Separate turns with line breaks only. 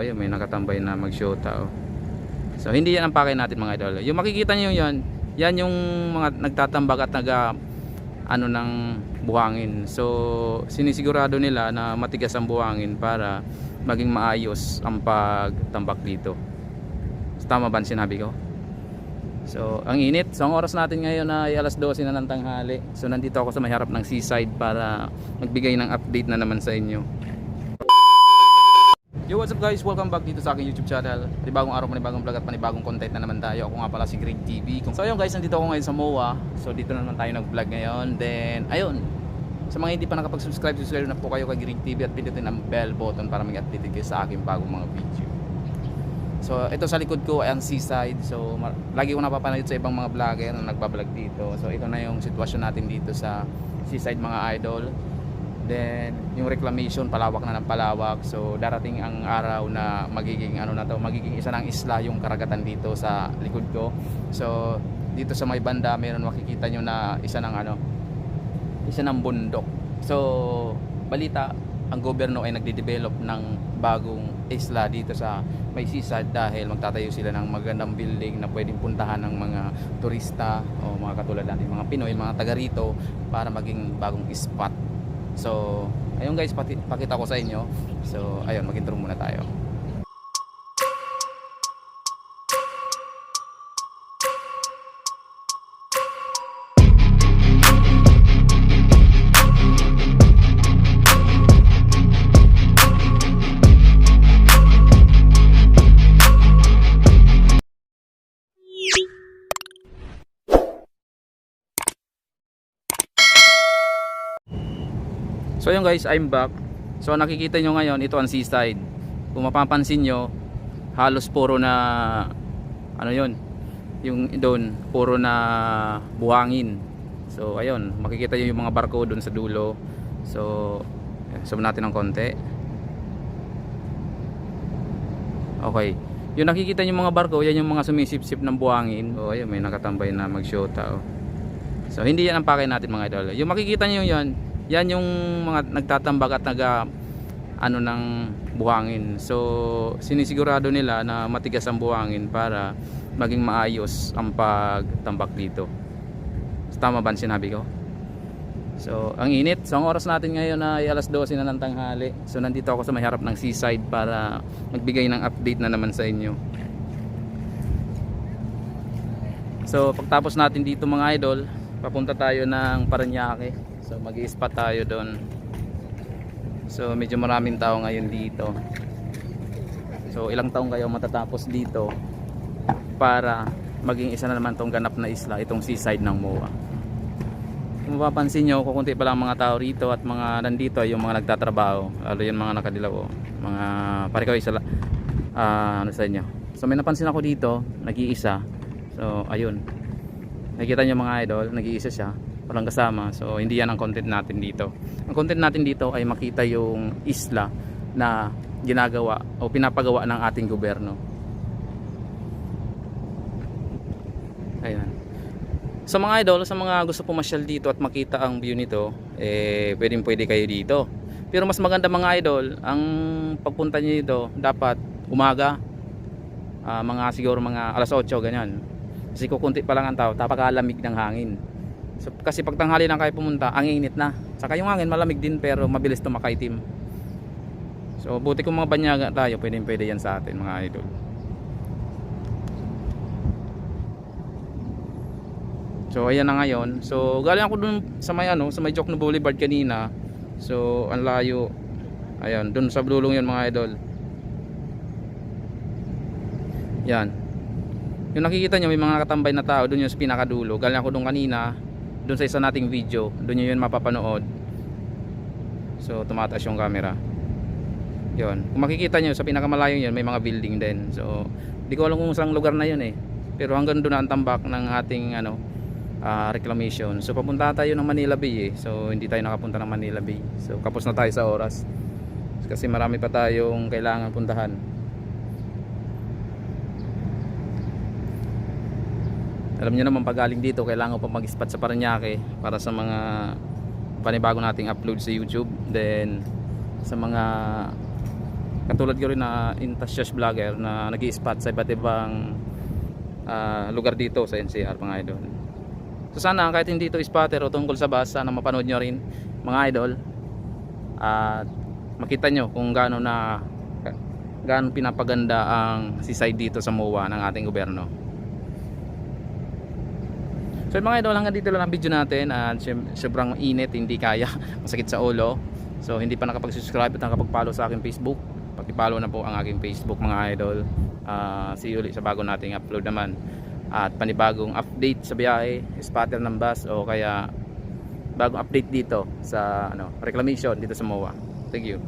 ayun, may nakatambay na mag-shota oh. So hindi yan ang pakay natin mga idol. Yung makikita niyo yan, yan yung mga nagtatambak at naga ano ng buhangin. So sinisigurado nila na matigas ang buhangin para maging maayos ang pagtambak dito. Tama ba sinabi ko? So, ang init. So, ang oras natin ngayon ay alas 12 na ng tanghali. So, nandito ako sa may harap ng seaside para magbigay ng update na naman sa inyo. Yo, what's up guys? Welcome back dito sa aking YouTube channel. Panibagong araw, panibagong vlog at panibagong content na naman tayo. Ako nga pala si Greg TV. So, ayun guys, nandito ako ngayon sa MOA. So, dito na naman tayo nag-vlog ngayon. Then, ayun. Sa mga hindi pa nakapag-subscribe, subscribe na po kayo kay Greg TV at pindutin ang bell button para mag-update kayo sa aking bagong mga video. So, ito sa likod ko ay ang seaside. So, lagi ko napapanood sa ibang mga vlogger na nagbablog dito. So, ito na yung sitwasyon natin dito sa seaside mga idol. Then, yung reclamation, palawak na ng palawak. So, darating ang araw na magiging ano na to, magiging isa ng isla yung karagatan dito sa likod ko. So, dito sa may banda, meron makikita nyo na isa ng ano, isa ng bundok. So, balita, ang gobyerno ay nagde-develop ng bagong isla dito sa may seaside dahil magtatayo sila ng magandang building na pwedeng puntahan ng mga turista o mga katulad natin mga Pinoy, mga taga rito para maging bagong spot. So, ayun guys, pakita ko sa inyo. So, ayun, mag-intro muna tayo. So ayun guys, I'm back. So nakikita nyo ngayon, ito ang seaside. Kung mapapansin nyo, halos puro na ano yon yung doon, puro na buhangin. So ayun, makikita nyo yung mga barko doon sa dulo. So, zoom natin ng konti. Okay. Yung nakikita nyo mga barko, yan yung mga sumisip-sip ng buhangin. O ayun, may nakatambay na mag-shota. Oh. So hindi yan ang pakay natin mga idol. Yung makikita nyo yan, yan yung mga nagtatambak at naga ano ng buhangin. So sinisigurado nila na matigas ang buhangin para maging maayos ang pagtambak dito. Tama ba sinabi ko? So, ang init. So, ang oras natin ngayon ay alas 12 na ng tanghali. So, nandito ako sa may harap ng seaside para magbigay ng update na naman sa inyo. So, pagtapos natin dito mga idol, papunta tayo ng Paranaque. So, mag spot tayo doon. So, medyo maraming tao ngayon dito. So, ilang taong kayo matatapos dito para maging isa na naman tong ganap na isla, itong seaside ng MOA. Kung mapapansin nyo, kukunti pa lang mga tao rito at mga nandito ay yung mga nagtatrabaho. Lalo yung mga nakadilaw. oh. Mga pare ko isa ah, ano sa inyo. So may napansin ako dito, nag-iisa. So ayun. Nakikita nyo mga idol, nag-iisa siya. Walang kasama. So hindi yan ang content natin dito. Ang content natin dito ay makita yung isla na ginagawa o pinapagawa ng ating gobyerno. Ayan. Sa mga idol, sa mga gusto pumasyal dito at makita ang view nito, eh pwedeng pwede kayo dito. Pero mas maganda mga idol, ang pagpunta niyo dito dapat umaga. Ah, mga siguro mga alas 8 ganyan. Kasi kukunti pa lang ang tao, tapakalamig ng hangin. So, kasi pag tanghali lang kayo pumunta, ang init na. Saka yung hangin malamig din pero mabilis tumakaitim. So buti kung mga banyaga tayo, pwedeng pwede yan sa atin mga idol. So ayan na ngayon. So galing ako dun sa may ano, sa may Jokno Boulevard kanina. So ang layo. Ayan, dun sa bululong 'yon mga idol. Yan. Yung nakikita nyo may mga katambay na tao dun yung pinakadulo. Galing ako dun kanina, dun sa isa nating video. Dun nyo yun mapapanood. So tumataas yung camera. Yun. Kung makikita nyo sa pinakamalayo yun may mga building din. So di ko alam kung saan lugar na yun eh. Pero hanggang doon na ang tambak ng ating ano ah, reclamation. So papunta tayo ng Manila Bay eh. So hindi tayo nakapunta ng Manila Bay. So kapos na tayo sa oras. Kasi marami pa tayong kailangan puntahan. Alam niyo naman pag galing dito kailangan pa mag-spot sa Paranaque para sa mga panibago nating upload sa YouTube. Then sa mga katulad ko rin na enthusiast vlogger na nag spot sa iba't ibang ah, lugar dito sa NCR mga idol. So sana kahit hindi ito spotter o tungkol sa bus, sana mapanood nyo rin mga idol at makita nyo kung gaano na gaano pinapaganda ang seaside dito sa MOA ng ating gobyerno. So mga idol, hanggang dito lang ang video natin at sobrang init, hindi kaya, masakit sa ulo. So hindi pa nakapag-subscribe at nakapag-follow sa aking Facebook, paki-follow na po ang aking Facebook mga idol. Ah, see you ulit sa bago nating upload naman. At panibagong update sa biyahe, spotter ng bus o kaya bagong update dito sa ano, reclamation dito sa MOA. Thank you.